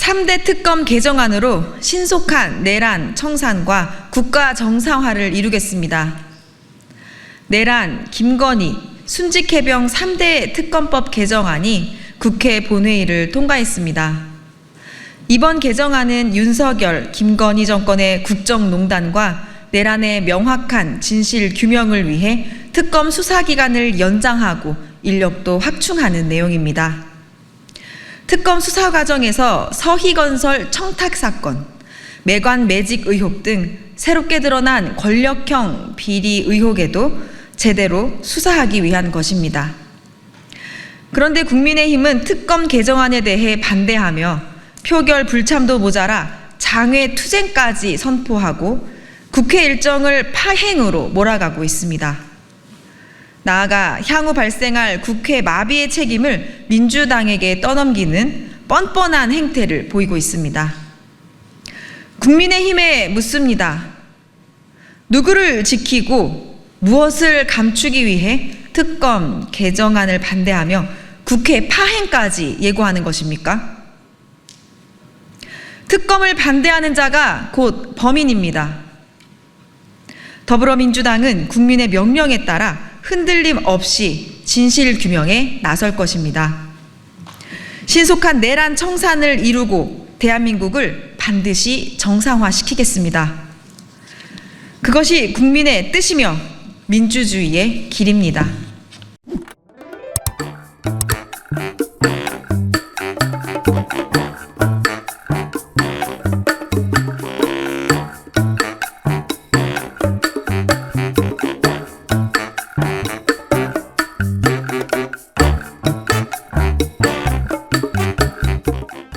3대 특검 개정안으로 신속한 내란 청산과 국가 정상화를 이루겠습니다. 내란, 김건희, 순직해병 3대 특검법 개정안이 국회 본회의를 통과했습니다. 이번 개정안은 윤석열, 김건희 정권의 국정농단과 내란의 명확한 진실 규명을 위해 특검 수사기간을 연장하고 인력도 확충하는 내용입니다. 특검 수사 과정에서 서희건설 청탁 사건, 매관 매직 의혹 등 새롭게 드러난 권력형 비리 의혹에도 제대로 수사하기 위한 것입니다. 그런데 국민의힘은 특검 개정안에 대해 반대하며 표결 불참도 모자라 장외 투쟁까지 선포하고 국회 일정을 파행으로 몰아가고 있습니다. 나아가 향후 발생할 국회 마비의 책임을 민주당에게 떠넘기는 뻔뻔한 행태를 보이고 있습니다. 국민의힘에 묻습니다. 누구를 지키고 무엇을 감추기 위해 특검 개정안을 반대하며 국회 파행까지 예고하는 것입니까? 특검을 반대하는 자가 곧 범인입니다. 더불어민주당은 국민의 명령에 따라 흔들림 없이 진실 규명에 나설 것입니다. 신속한 내란 청산을 이루고 대한민국을 반드시 정상화시키겠습니다. 그것이 국민의 뜻이며 민주주의의 길입니다.